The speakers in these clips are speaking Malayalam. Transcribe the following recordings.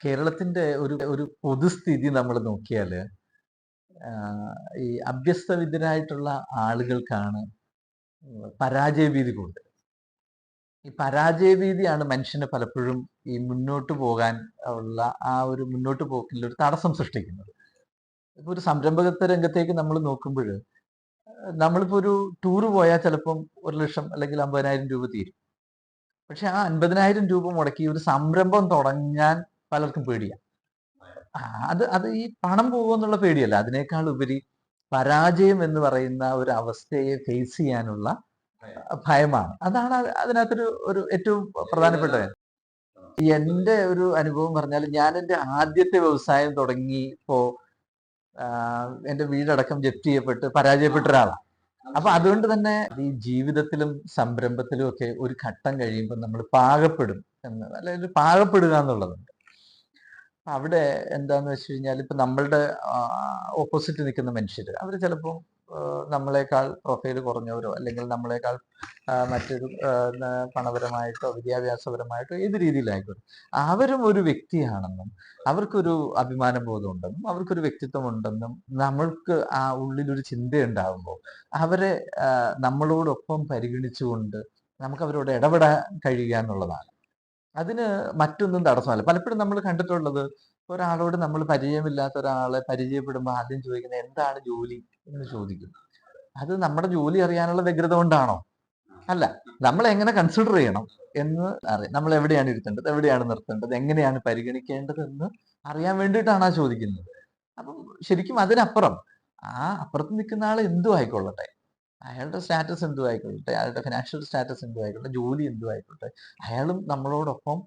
കേരളത്തിന്റെ ഒരു ഒരു പൊതുസ്ഥിതി നമ്മൾ നോക്കിയാൽ ഈ അഭ്യസ്തവിദ്യരായിട്ടുള്ള ആളുകൾക്കാണ് പരാജയഭീതി കൊണ്ട് ഈ പരാജയഭീതിയാണ് മനുഷ്യനെ പലപ്പോഴും ഈ മുന്നോട്ട് പോകാൻ ഉള്ള ആ ഒരു മുന്നോട്ട് പോക്കിൽ ഒരു തടസ്സം സൃഷ്ടിക്കുന്നത്. ഇപ്പൊ ഒരു സംരംഭകത്വ രംഗത്തേക്ക് നമ്മൾ നോക്കുമ്പോൾ നമ്മളിപ്പോ ഒരു ടൂറ് പോയാൽ ചിലപ്പം ഒരു ലക്ഷം അല്ലെങ്കിൽ അമ്പതിനായിരം രൂപ തീരും. പക്ഷെ ആ അൻപതിനായിരം രൂപ മുടക്കി ഒരു സംരംഭം തുടങ്ങാൻ പലർക്കും പേടിയാണ് അത് അത് ഈ പണം പോകുമെന്നുള്ള പേടിയല്ല. അതിനേക്കാൾ ഉപരി പരാജയം എന്ന് പറയുന്ന ഒരു അവസ്ഥയെ ഫേസ് ചെയ്യാനുള്ള ഭയമാണ്. അതാണ് അതിനകത്തൊരു ഒരു ഏറ്റവും പ്രധാനപ്പെട്ട എന്റെ ഒരു അനുഭവം പറഞ്ഞാൽ ഞാൻ എന്റെ ആദ്യത്തെ വ്യവസായം തുടങ്ങി ഇപ്പോ എന്റെ വീടടക്കം ജപ്തി ചെയ്യപ്പെട്ട് പരാജയപ്പെട്ട ഒരാളാണ് അപ്പൊ അതുകൊണ്ട് തന്നെ ഈ ജീവിതത്തിലും സംരംഭത്തിലും ഒക്കെ ഒരു ഘട്ടം കഴിയുമ്പോൾ നമ്മൾ പാകപ്പെടും എന്ന് അല്ലെങ്കിൽ പാകപ്പെടുക എന്നുള്ളതുണ്ട്. അവിടെ എന്താന്ന് വെച്ച് കഴിഞ്ഞാൽ ഇപ്പൊ നമ്മളുടെ ഓപ്പോസിറ്റ് നിൽക്കുന്ന മനുഷ്യർ അവർ ചിലപ്പോൾ നമ്മളെക്കാൾ പ്രൊഫൈൽ കുറഞ്ഞവരോ അല്ലെങ്കിൽ നമ്മളെക്കാൾ മറ്റൊരു പണപരമായിട്ടോ വിദ്യാഭ്യാസപരമായിട്ടോ ഏത് രീതിയിലായിക്കോട്ടെ അവരും ഒരു വ്യക്തിയാണെന്നും അവർക്കൊരു അഭിമാന ബോധം ഉണ്ടെന്നും അവർക്കൊരു വ്യക്തിത്വം ഉണ്ടെന്നും നമ്മൾക്ക് ആ ഉള്ളിലൊരു ചിന്തയുണ്ടാകുമ്പോൾ അവരെ നമ്മളോടൊപ്പം പരിഗണിച്ചുകൊണ്ട് നമുക്ക് അവരോട് ഇടപെടാൻ കഴിയുക എന്നുള്ളതാണ്. അതിന് മറ്റൊന്നും തടസ്സമല്ല. പലപ്പോഴും നമ്മൾ കണ്ടിട്ടുള്ളത് ഒരാളോട് നമ്മൾ പരിചയമില്ലാത്ത ഒരാളെ പരിചയപ്പെടുമ്പോൾ ആദ്യം ചോദിക്കുന്നത് എന്താണ് ജോലി എന്ന് ചോദിക്കും. അത് നമ്മുടെ ജോലി അറിയാനുള്ള വ്യഗ്രത കൊണ്ടാണോ? അല്ല നമ്മൾ എങ്ങനെ കൺസിഡർ ചെയ്യണം എന്ന് അറിയാം. നമ്മൾ എവിടെയാണ് ഇരുത്തേണ്ടത് എവിടെയാണ് നിർത്തേണ്ടത് എങ്ങനെയാണ് പരിഗണിക്കേണ്ടത് എന്ന് അറിയാൻ വേണ്ടിയിട്ടാണ് ആ ചോദിക്കുന്നത്. അപ്പം ശരിക്കും അതിനപ്പുറം ആ അപ്പുറത്ത് നിൽക്കുന്ന ആൾ എന്തു ആയിക്കൊള്ളട്ടെ. അയാളുടെ സ്റ്റാറ്റസ് എന്തു ആയിക്കോട്ടെ അയാളുടെ ഫിനാൻഷ്യൽ സ്റ്റാറ്റസ് എന്തു ആയിക്കോട്ടെ ജോലി എന്തു ആയിക്കോട്ടെ അയാളും നമ്മളോടൊപ്പം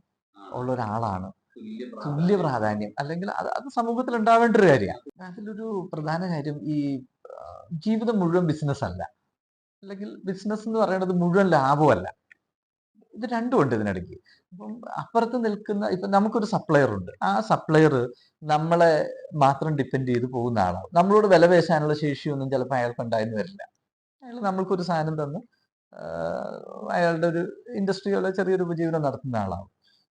ഉള്ള ഒരാളാണ് തുല്യ പ്രാധാന്യം. അല്ലെങ്കിൽ അത് അത് സമൂഹത്തിൽ ഉണ്ടാവേണ്ട ഒരു കാര്യമാണ്. അതിലൊരു പ്രധാന കാര്യം ഈ ജീവിതം മുഴുവൻ ബിസിനസ് അല്ല. അല്ലെങ്കിൽ ബിസിനസ് എന്ന് പറയുന്നത് മുഴുവൻ ലാഭമല്ല ഇത് രണ്ടും ഉണ്ട് ഇതിനിടയ്ക്ക്. അപ്പം അപ്പുറത്ത് നിൽക്കുന്ന ഇപ്പൊ നമുക്കൊരു സപ്ലയർ ഉണ്ട്. ആ സപ്ലയർ നമ്മളെ മാത്രം ഡിപ്പെൻഡ് ചെയ്ത് പോകുന്ന ആളാണ്. നമ്മളോട് വില പേശാനുള്ള ശേഷിയൊന്നും ചിലപ്പോൾ അയാൾക്ക് ഉണ്ടായിരുന്നു വരില്ല. അയാൾ നമ്മൾക്കൊരു സാധനം തന്ന് അയാളുടെ ഒരു ഇൻഡസ്ട്രിയുടെ ചെറിയൊരു ഉപജീവനം നടത്തുന്ന ആളാവും.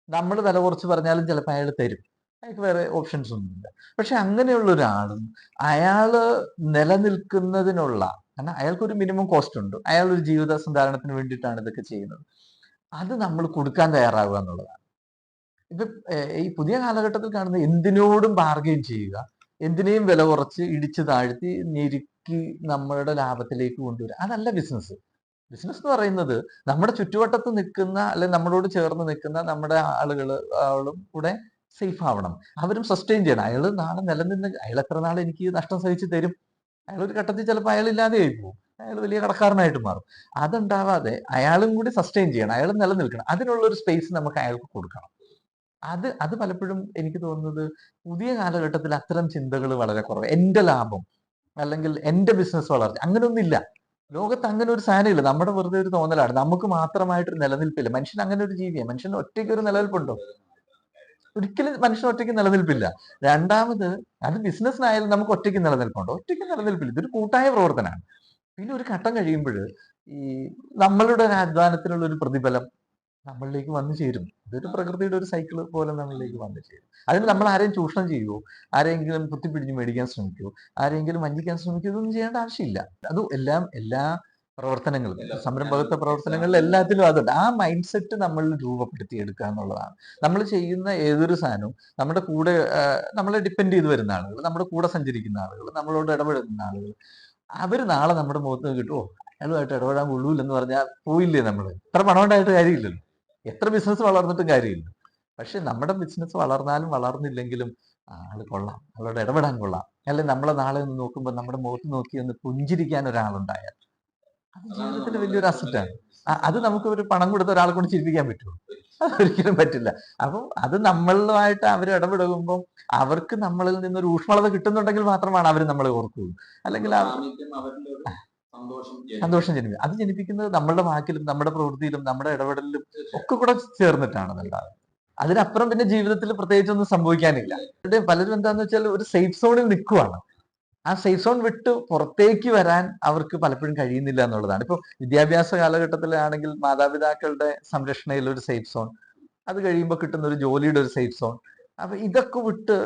നമ്മൾ വില കുറച്ച് പറഞ്ഞാലും ചിലപ്പോൾ അയാൾ തരും. അയാൾക്ക് വേറെ ഓപ്ഷൻസ് ഒന്നുമില്ല. പക്ഷെ അങ്ങനെയുള്ള ഒരാളും അയാൾ നിലനിൽക്കുന്നതിനുള്ള കാരണം അയാൾക്കൊരു മിനിമം കോസ്റ്റ് ഉണ്ട്. അയാൾ ഒരു ജീവിത സന്ധാരണത്തിന് വേണ്ടിയിട്ടാണ് ഇതൊക്കെ ചെയ്യുന്നത്. അത് നമ്മൾ കൊടുക്കാൻ തയ്യാറാവുക എന്നുള്ളതാണ്. ഇപ്പൊ ഈ പുതിയ കാലഘട്ടത്തിൽ കാണുന്ന എന്തിനോടും ബാർഗെയിൻ ചെയ്യുക എന്തിനേയും വില കുറച്ച് ഇടിച്ചു താഴ്ത്തി ഞെരുക്കി നമ്മളുടെ ലാഭത്തിലേക്ക് കൊണ്ടുവരിക അതല്ല ബിസിനസ് ബിസിനസ് എന്ന് പറയുന്നത് നമ്മുടെ ചുറ്റുവട്ടത്ത് നിൽക്കുന്ന അല്ലെങ്കിൽ നമ്മളോട് ചേർന്ന് നിൽക്കുന്ന നമ്മുടെ ആളുകൾ ആളും കൂടെ സേഫ് ആവണം. അവരും സസ്റ്റെയിൻ ചെയ്യണം. അയാൾ നാളെ നിലനിന്ന് അയാൾ എത്ര നാൾ എനിക്ക് നഷ്ടം സഹിച്ചു തരും? അയാൾ ഒരു ഘട്ടത്തിൽ ചിലപ്പോൾ അയാൾ ഇല്ലാതെ പോകും. അയാൾ വലിയ കടക്കാരനായിട്ട് മാറും. അതുണ്ടാവാതെ അയാളും കൂടി സസ്റ്റെയിൻ ചെയ്യണം. അയാൾ നിലനിൽക്കണം. അതിനുള്ള ഒരു സ്പേസ് നമുക്ക് അയാൾക്ക് കൊടുക്കണം. അത് അത് പലപ്പോഴും എനിക്ക് തോന്നുന്നത് പുതിയ കാലഘട്ടത്തിൽ അത്തരം ചിന്തകൾ വളരെ കുറവ്. എന്റെ ലാഭം. അല്ലെങ്കിൽ എന്റെ ബിസിനസ് വളർച്ച അങ്ങനെയൊന്നുമില്ല ലോകത്ത് അങ്ങനെ ഒരു സാധനമില്ല നമ്മുടെ വെറുതെ ഒരു തോന്നലാണ്. നമുക്ക് മാത്രമായിട്ടൊരു നിലനിൽപ്പില്ല. മനുഷ്യൻ അങ്ങനെ ഒരു ജീവിയാണ് മനുഷ്യൻ ഒറ്റയ്ക്ക് ഒരു നിലനിൽപ്പുണ്ടോ? ഒരിക്കലും മനുഷ്യൻ ഒറ്റയ്ക്ക് നിലനിൽപ്പില്ല. രണ്ടാമത് അത് ബിസിനസ്സിനായാലും നമുക്ക് ഒറ്റയ്ക്ക് നിലനിൽപ്പുണ്ടോ? ഒറ്റയ്ക്ക് നിലനിൽപ്പില്ല. ഇതൊരു കൂട്ടായ പ്രവർത്തനമാണ്. പിന്നെ ഒരു ഘട്ടം കഴിയുമ്പോൾ ഈ നമ്മളുടെ ഒരു അധ്വാനത്തിനുള്ള ഒരു പ്രതിഫലം നമ്മളിലേക്ക് വന്നു ചേരും. ഇതൊരു പ്രകൃതിയുടെ ഒരു സൈക്കിൾ പോലെ നമ്മളിലേക്ക് വന്നു ചേരും. അതിന് നമ്മൾ ആരെയും ചൂഷണം ചെയ്യുമോ ആരെങ്കിലും കുത്തിപ്പിടിഞ്ഞ് മേടിക്കാൻ ശ്രമിക്കുമോ ആരെങ്കിലും വഞ്ചിക്കാൻ ശ്രമിക്കുമോ ഇതൊന്നും ചെയ്യേണ്ട ആവശ്യമില്ല. അത് എല്ലാം എല്ലാ പ്രവർത്തനങ്ങളും സംരംഭകത്വ പ്രവർത്തനങ്ങളിൽ എല്ലാത്തിലും അതുണ്ട്. ആ മൈൻഡ് സെറ്റ് നമ്മൾ രൂപപ്പെടുത്തി എടുക്കുക എന്നുള്ളതാണ്. നമ്മൾ ചെയ്യുന്ന ഏതൊരു സാധനവും നമ്മുടെ കൂടെ നമ്മളെ ഡിപ്പെൻഡ് ചെയ്ത് വരുന്ന ആളുകൾ നമ്മുടെ കൂടെ സഞ്ചരിക്കുന്ന ആളുകൾ നമ്മളോട് ഇടപെടുന്ന ആളുകൾ അവർ നാളെ നമ്മുടെ മുഖത്ത് കിട്ടുമോ അയാളുമായിട്ട് ഇടപെടാൻ കൊള്ളൂലെന്ന് പറഞ്ഞാൽ പോയില്ലേ നമ്മൾ ഇത്ര പണം ഉണ്ടായിട്ട് കാര്യമില്ലല്ലോ. എത്ര ബിസിനസ് വളർന്നിട്ടും കാര്യമില്ല. പക്ഷെ നമ്മുടെ ബിസിനസ് വളർന്നാലും വളർന്നില്ലെങ്കിലും ആൾ കൊള്ളാം. അവളോട് ഇടപെടാൻ കൊള്ളാം. അല്ലെ നമ്മളെ നാളെ ഒന്ന് നോക്കുമ്പോൾ നമ്മുടെ മുഖത്ത് നോക്കി ഒന്ന് പുഞ്ചിരിക്കാൻ ഒരാളുണ്ടായാൽ അത് ജീവിതത്തിന്റെ വലിയൊരു അസറ്റാണ് അത് നമുക്ക് ഒരു പണം കൊടുത്ത ഒരാളെ കൊണ്ട് ചിരിപ്പിക്കാൻ പറ്റുമോ? ഒരിക്കലും പറ്റില്ല. അപ്പം അത് നമ്മളുമായിട്ട് അവർ ഇടപെടുമ്പോൾ അവർക്ക് നമ്മളിൽ നിന്നൊരു ഊഷ്മളത കിട്ടുന്നുണ്ടെങ്കിൽ മാത്രമാണ് അവർ നമ്മളെ ഓർക്കുകയുള്ളൂ. അല്ലെങ്കിൽ സന്തോഷം ജനിപ്പിക്കും. അത് ജനിപ്പിക്കുന്നത് നമ്മളുടെ വാക്കിലും നമ്മുടെ പ്രവൃത്തിയിലും നമ്മുടെ ഇടപെടലിലും ഒക്കെ കൂടെ ചേർന്നിട്ടാണ് നല്ലത്. അതിനപ്പുറം പിന്നെ ജീവിതത്തിൽ പ്രത്യേകിച്ചൊന്നും സംഭവിക്കാനില്ല. പലരും എന്താന്ന് വെച്ചാൽ ഒരു സേഫ് സോണിൽ നിൽക്കുവാണ്. ആ സേഫ് സോൺ വിട്ട് പുറത്തേക്ക് വരാൻ അവർക്ക് പലപ്പോഴും കഴിയുന്നില്ല എന്നുള്ളതാണ്. ഇപ്പോൾ വിദ്യാഭ്യാസ കാലഘട്ടത്തിലാണെങ്കിൽ മാതാപിതാക്കളുടെ സംരക്ഷണയിൽ ഒരു സേഫ് സോൺ അത് കഴിയുമ്പോൾ കിട്ടുന്ന ഒരു ജോലിയുടെ ഒരു സേഫ് സോൺ അപ്പൊ ഇതൊക്കെ വിട്ട്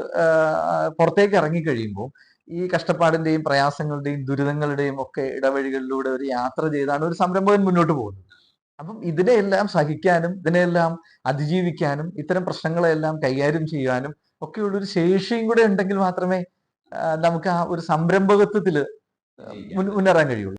പുറത്തേക്ക് ഇറങ്ങി കഴിയുമ്പോൾ ഈ കഷ്ടപ്പാടിന്റെയും പ്രയാസങ്ങളുടെയും ദുരിതങ്ങളുടെയും ഒക്കെ ഇടവഴികളിലൂടെ ഒരു യാത്ര ചെയ്താണ് ഒരു സംരംഭകൻ മുന്നോട്ട് പോകുന്നത്. അപ്പം ഇതിനെയെല്ലാം സഹിക്കാനും ഇതിനെയെല്ലാം അതിജീവിക്കാനും ഇത്തരം പ്രശ്നങ്ങളെല്ലാം കൈകാര്യം ചെയ്യാനും ഒക്കെയുള്ള ഒരു ശേഷിയും കൂടെ ഉണ്ടെങ്കിൽ മാത്രമേ നമുക്ക് ആ ഒരു സംരംഭകത്വത്തിൽ മുന്നേറാൻ കഴിയുള്ളൂ.